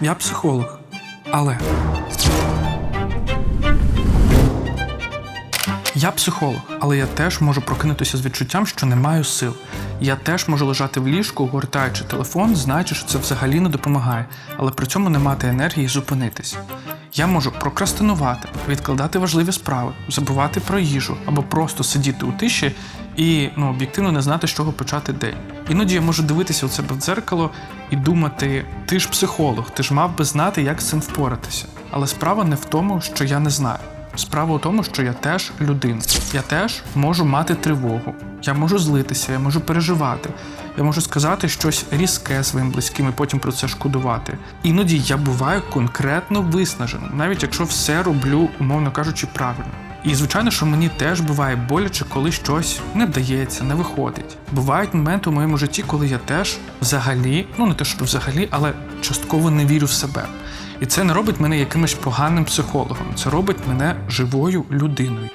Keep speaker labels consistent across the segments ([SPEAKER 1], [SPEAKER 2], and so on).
[SPEAKER 1] Я психолог, але. Я психолог, але я теж можу прокинутися з відчуттям, що не маю сил. Я теж можу лежати в ліжку, гортаючи телефон, знаючи, що це взагалі не допомагає, але при цьому не мати енергії зупинитись. Я можу прокрастинувати, відкладати важливі справи, забувати про їжу або просто сидіти у тиші і ну, об'єктивно не знати, з чого почати день. Іноді я можу дивитися у себе в дзеркало і думати: ти ж психолог, ти ж мав би знати, як з цим впоратися. Але справа не в тому, що я не знаю. Справа у тому, що я теж людина. Я теж можу мати тривогу. Я можу злитися, я можу переживати. Я можу сказати щось різке своїм близьким і потім про це шкодувати. Іноді я буваю конкретно виснаженим, навіть якщо все роблю, умовно кажучи, правильно. І звичайно, що мені теж буває боляче, коли щось не вдається, не виходить. Бувають моменти у моєму житті, коли я теж взагалі, ну не те, що взагалі, але частково не вірю в себе. І це не робить мене якимось поганим психологом, це робить мене живою людиною.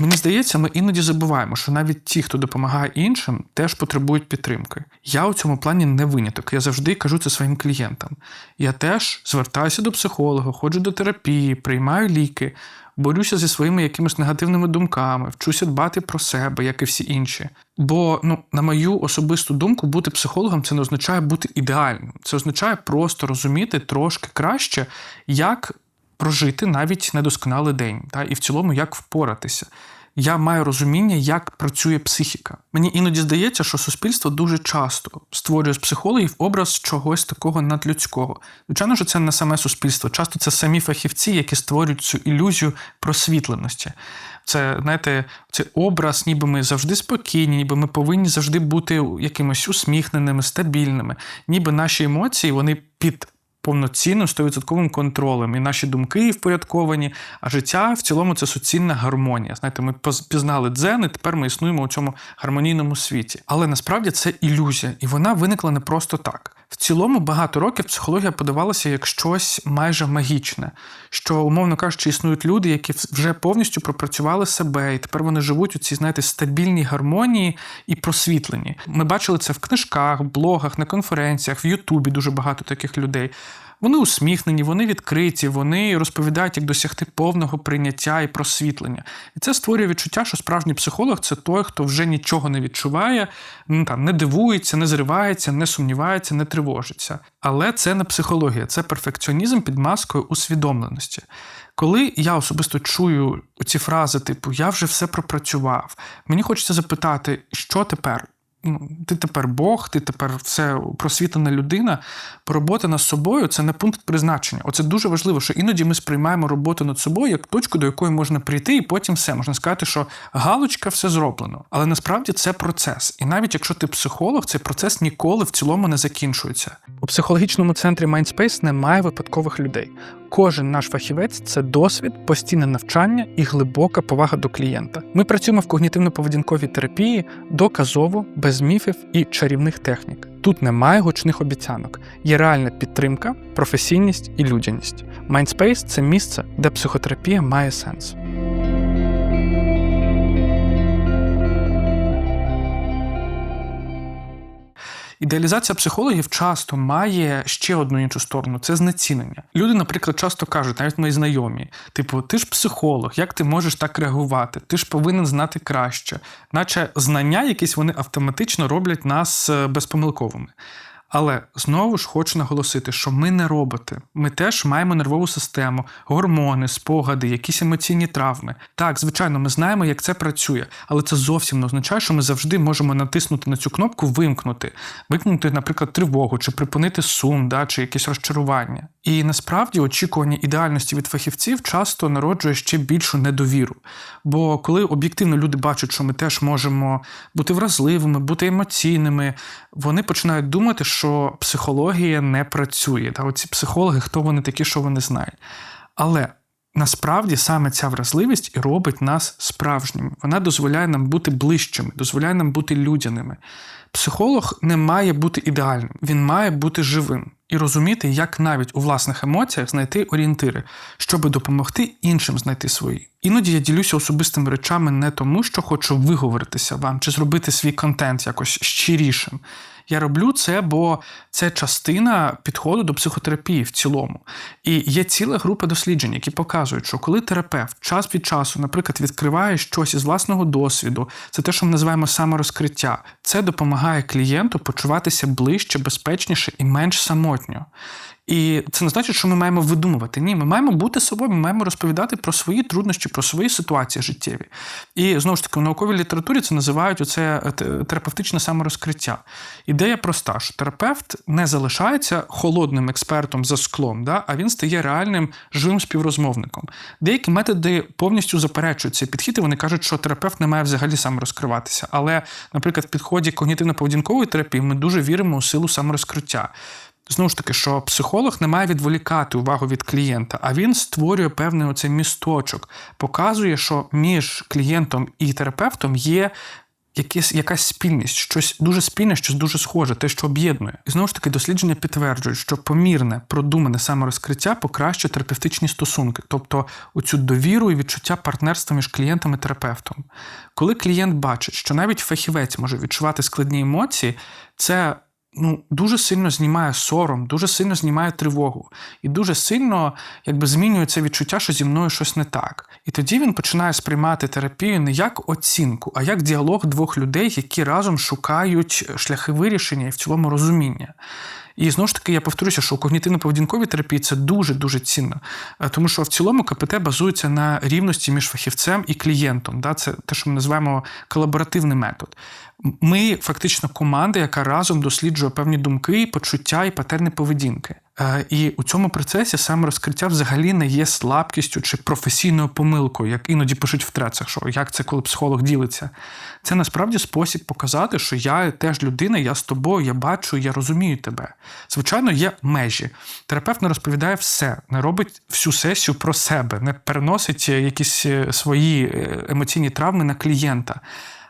[SPEAKER 1] Мені здається, ми іноді забуваємо, що навіть ті, хто допомагає іншим, теж потребують підтримки. Я у цьому плані не виняток. Я завжди кажу це своїм клієнтам. Я теж звертаюся до психолога, ходжу до терапії, приймаю ліки, борюся зі своїми якимись негативними думками, вчуся дбати про себе, як і всі інші. Бо, ну, на мою особисту думку, бути психологом це не означає бути ідеальним. Це означає просто розуміти трошки краще, як прожити навіть недосконалий день, та і в цілому як впоратися. Я маю розуміння, як працює психіка. Мені іноді здається, що суспільство дуже часто створює з психологів образ чогось такого надлюдського. Звичайно, що це не саме суспільство. Часто це самі фахівці, які створюють цю ілюзію просвітленості. Це, знаєте, це образ, ніби ми завжди спокійні, ніби ми повинні завжди бути якимось усміхненими, стабільними, ніби наші емоції вони під повноцінним 100% контролем, і наші думки впорядковані, а життя в цілому це суцільна гармонія. Знаєте, ми пізнали дзен, і тепер ми існуємо у цьому гармонійному світі. Але насправді це ілюзія, і вона виникла не просто так. В цілому багато років психологія подавалася як щось майже магічне, що, умовно кажучи, існують люди, які вже повністю пропрацювали себе, і тепер вони живуть у цій, знаєте, стабільній гармонії і просвітленні. Ми бачили це в книжках, блогах, на конференціях, в Ютубі дуже багато таких людей. Вони усміхнені, вони відкриті, вони розповідають, як досягти повного прийняття і просвітлення. І це створює відчуття, що справжній психолог це той, хто вже нічого не відчуває, там, не дивується, не зривається, не сумнівається, не тривожиться. Але це не психологія, це перфекціонізм під маскою усвідомленості. Коли я особисто чую ці фрази, типу Я вже все пропрацював, мені хочеться запитати, що тепер? Ну, ти тепер Бог, ти тепер все просвітлена людина. Робота над собою це не пункт призначення. Оце дуже важливо, що іноді ми сприймаємо роботу над собою як точку, до якої можна прийти, і потім все можна сказати, що галочка все зроблено. Але насправді це процес. І навіть якщо ти психолог, цей процес ніколи в цілому не закінчується. У психологічному центрі Mindspace немає випадкових людей. Кожен наш фахівець це досвід, постійне навчання і глибока повага до клієнта. Ми працюємо в когнітивно-поведінковій терапії доказово, без міфів і чарівних технік. Тут немає гучних обіцянок, є реальна підтримка, професійність і людяність. Mindspace – це місце, де психотерапія має сенс. Ідеалізація психологів часто має ще одну іншу сторону це знецінення. Люди, наприклад, часто кажуть, навіть мої знайомі, типу, ти ж психолог, як ти можеш так реагувати? Ти ж повинен знати краще, наче знання, якісь вони автоматично роблять нас е, безпомилковими. Але знову ж хочу наголосити, що ми не роботи. Ми теж маємо нервову систему, гормони, спогади, якісь емоційні травми. Так, звичайно, ми знаємо, як це працює, але це зовсім не означає, що ми завжди можемо натиснути на цю кнопку Вимкнути, вимкнути, наприклад, тривогу, чи припинити сум, да, чи якесь розчарування. І насправді очікування ідеальності від фахівців часто народжує ще більшу недовіру. Бо коли об'єктивно люди бачать, що ми теж можемо бути вразливими, бути емоційними, вони починають думати, психологія не працює. Та оці психологи, хто вони такі, що вони знають. Але насправді саме ця вразливість і робить нас справжніми. Вона дозволяє нам бути ближчими, дозволяє нам бути людяними. Психолог не має бути ідеальним, він має бути живим і розуміти, як навіть у власних емоціях знайти орієнтири, щоб допомогти іншим знайти свої. Іноді я ділюся особистими речами не тому, що хочу виговоритися вам чи зробити свій контент якось щирішим. Я роблю це, бо це частина підходу до психотерапії в цілому. І є ціла група досліджень, які показують, що коли терапевт час від часу, наприклад, відкриває щось із власного досвіду, це те, що ми називаємо саморозкриття, це допомагає клієнту почуватися ближче, безпечніше і менш самотньо. І це не значить, що ми маємо видумувати. Ні, ми маємо бути собою, ми маємо розповідати про свої труднощі, про свої ситуації життєві. І знову ж таки, в науковій літературі це називають оце е, терапевтичне саморозкриття. Ідея проста, що терапевт не залишається холодним експертом за склом, да, а він стає реальним живим співрозмовником. Деякі методи повністю заперечують цей підхід, і вони кажуть, що терапевт не має взагалі саморозкриватися. Але, наприклад, в підході когнітивно-поведінкової терапії ми дуже віримо у силу саморозкриття. Знову ж таки, що психолог не має відволікати увагу від клієнта, а він створює певний оцей місточок, показує, що між клієнтом і терапевтом є якась, якась спільність, щось дуже спільне, щось дуже схоже, те, що об'єднує. І знову ж таки, дослідження підтверджують, що помірне, продумане саморозкриття покращує терапевтичні стосунки, тобто оцю довіру і відчуття партнерства між клієнтом і терапевтом. Коли клієнт бачить, що навіть фахівець може відчувати складні емоції, це ну, дуже сильно знімає сором, дуже сильно знімає тривогу. І дуже сильно якби, змінює відчуття, що зі мною щось не так. І тоді він починає сприймати терапію не як оцінку, а як діалог двох людей, які разом шукають шляхи вирішення і в цілому розуміння. І знову ж таки, я повторюся, що у когнітивно-поведінковій терапії це дуже-дуже цінно, е, тому що в цілому КПТ базується на рівності між фахівцем і клієнтом. Да? Це те, що ми називаємо колаборативний метод. Ми фактично команда, яка разом досліджує певні думки, почуття і патерни поведінки. Е, і у цьому процесі саме розкриття взагалі не є слабкістю чи професійною помилкою, як іноді пишуть в трецах, що як це, коли психолог ділиться. Це насправді спосіб показати, що я теж людина, я з тобою, я бачу, я розумію тебе. Звичайно, є межі. Терапевт не розповідає все, не робить всю сесію про себе, не переносить якісь е, свої е, емоційні травми на клієнта.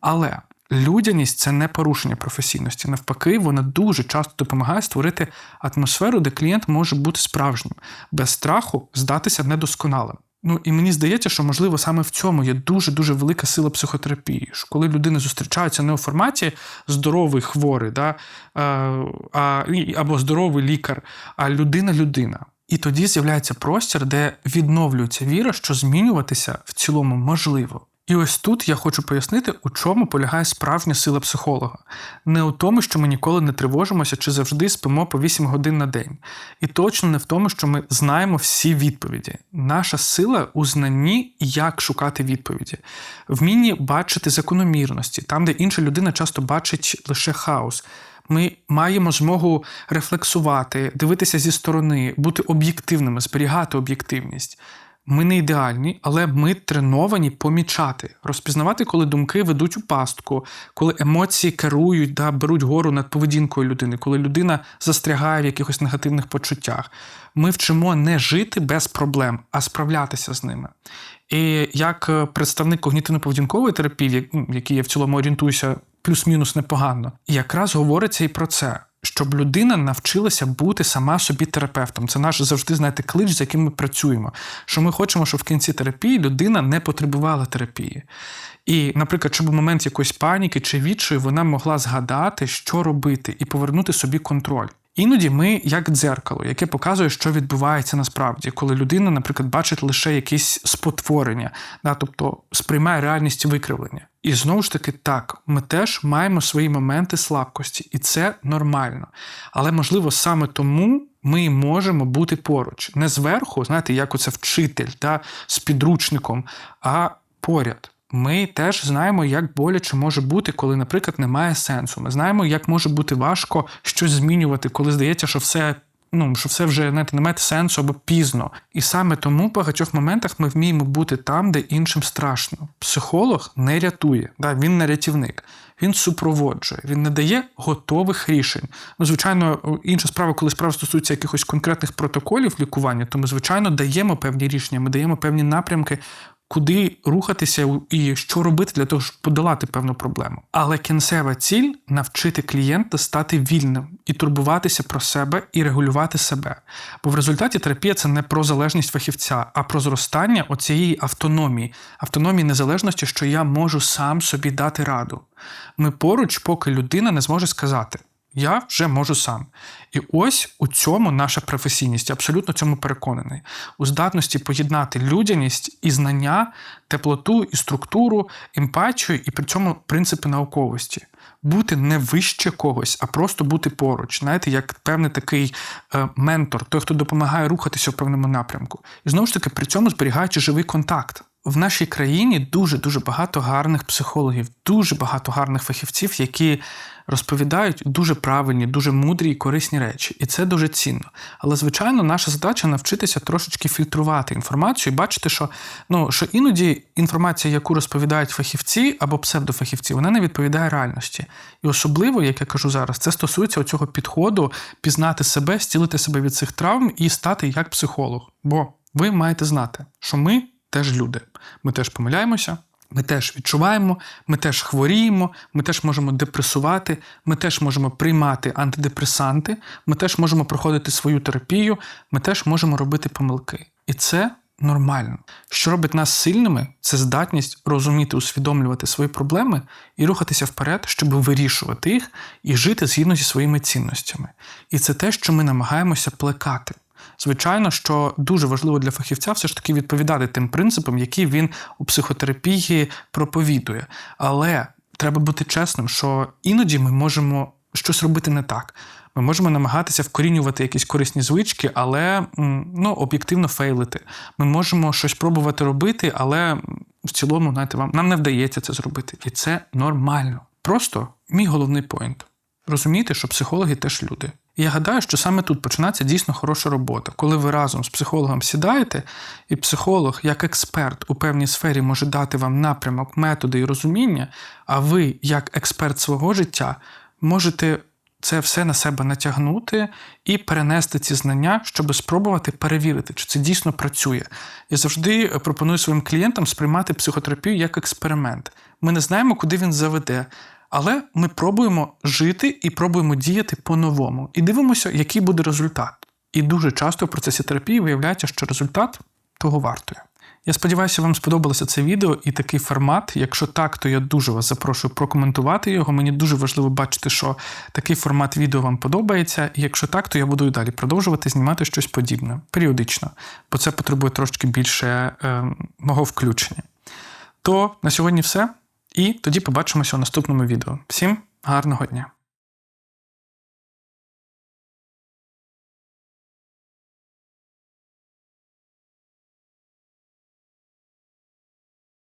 [SPEAKER 1] Але Людяність це не порушення професійності. Навпаки, вона дуже часто допомагає створити атмосферу, де клієнт може бути справжнім, без страху здатися недосконалим. Ну і мені здається, що можливо саме в цьому є дуже дуже велика сила психотерапії. Що коли людина зустрічається не у форматі здоровий хворий, да, а, або здоровий лікар, а людина-людина. І тоді з'являється простір, де відновлюється віра, що змінюватися в цілому можливо. І ось тут я хочу пояснити, у чому полягає справжня сила психолога. Не у тому, що ми ніколи не тривожимося чи завжди спимо по 8 годин на день. І точно не в тому, що ми знаємо всі відповіді. Наша сила у знанні, як шукати відповіді, вмінні бачити закономірності, там, де інша людина часто бачить лише хаос. Ми маємо змогу рефлексувати, дивитися зі сторони, бути об'єктивними, зберігати об'єктивність. Ми не ідеальні, але ми треновані помічати, розпізнавати, коли думки ведуть у пастку, коли емоції керують, да, беруть гору над поведінкою людини, коли людина застрягає в якихось негативних почуттях. Ми вчимо не жити без проблем, а справлятися з ними. І як представник когнітивно-поведінкової терапії, в якій я в цілому орієнтуюся плюс-мінус непогано, якраз говориться і про це щоб людина навчилася бути сама собі терапевтом. Це наш завжди, знаєте, клич, з яким ми працюємо. Що ми хочемо, щоб в кінці терапії людина не потребувала терапії. І, наприклад, щоб у момент якоїсь паніки чи відчаю вона могла згадати, що робити, і повернути собі контроль. Іноді ми як дзеркало, яке показує, що відбувається насправді, коли людина, наприклад, бачить лише якісь спотворення, да, тобто сприймає реальність викривлення. І знову ж таки, так, ми теж маємо свої моменти слабкості, і це нормально. Але, можливо, саме тому ми можемо бути поруч, не зверху, знаєте, як оце вчитель да, з підручником, а поряд. Ми теж знаємо, як боляче може бути, коли, наприклад, немає сенсу. Ми знаємо, як може бути важко щось змінювати, коли здається, що все. Ну, що все вже знаєте, не має сенсу або пізно. І саме тому в багатьох моментах ми вміємо бути там, де іншим страшно. Психолог не рятує, да, він не рятівник, він супроводжує, він не дає готових рішень. Ну, звичайно, інша справа, коли справа стосується якихось конкретних протоколів лікування, то ми, звичайно, даємо певні рішення, ми даємо певні напрямки, куди рухатися і що робити для того, щоб подолати певну проблему. Але кінцева ціль навчити клієнта стати вільним і турбуватися про себе і регулювати себе. Бо в результаті терапія це не про залежність фахівця, а про зростання оцієї автономії, автономії незалежності, що я можу сам собі дати раду. Ми поруч, поки людина не зможе сказати. Я вже можу сам. І ось у цьому наша професійність, абсолютно цьому переконаний. У здатності поєднати людяність і знання, теплоту і структуру, емпатію, і при цьому принципи науковості. Бути не вище когось, а просто бути поруч. Знаєте, як певний такий е, ментор, той, хто допомагає рухатися в певному напрямку. І знову ж таки, при цьому зберігаючи живий контакт. В нашій країні дуже дуже багато гарних психологів, дуже багато гарних фахівців, які розповідають дуже правильні, дуже мудрі і корисні речі. І це дуже цінно. Але, звичайно, наша задача навчитися трошечки фільтрувати інформацію і бачити, що ну що іноді інформація, яку розповідають фахівці або псевдофахівці, вона не відповідає реальності. І особливо, як я кажу зараз, це стосується цього підходу пізнати себе, стілити себе від цих травм і стати як психолог. Бо ви маєте знати, що ми теж люди. Ми теж помиляємося, ми теж відчуваємо, ми теж хворіємо, ми теж можемо депресувати, ми теж можемо приймати антидепресанти, ми теж можемо проходити свою терапію, ми теж можемо робити помилки. І це нормально. Що робить нас сильними, це здатність розуміти, усвідомлювати свої проблеми і рухатися вперед, щоб вирішувати їх і жити згідно зі своїми цінностями. І це те, що ми намагаємося плекати. Звичайно, що дуже важливо для фахівця все ж таки відповідати тим принципам, які він у психотерапії проповідує. Але треба бути чесним, що іноді ми можемо щось робити не так. Ми можемо намагатися вкорінювати якісь корисні звички, але ну, об'єктивно фейлити. Ми можемо щось пробувати робити, але в цілому, знаєте, вам нам не вдається це зробити. І це нормально. Просто мій головний поінт розуміти, що психологи теж люди. Я гадаю, що саме тут починається дійсно хороша робота, коли ви разом з психологом сідаєте, і психолог, як експерт у певній сфері, може дати вам напрямок, методи і розуміння, а ви, як експерт свого життя, можете це все на себе натягнути і перенести ці знання, щоб спробувати перевірити, чи це дійсно працює. Я завжди пропоную своїм клієнтам сприймати психотерапію як експеримент. Ми не знаємо, куди він заведе. Але ми пробуємо жити і пробуємо діяти по-новому. І дивимося, який буде результат. І дуже часто в процесі терапії виявляється, що результат того вартує. Я сподіваюся, вам сподобалося це відео і такий формат. Якщо так, то я дуже вас запрошую прокоментувати його. Мені дуже важливо бачити, що такий формат відео вам подобається. І якщо так, то я буду і далі продовжувати знімати щось подібне періодично, бо це потребує трошки більше е, мого включення. То на сьогодні все. І тоді побачимося у наступному відео. Всім гарного дня!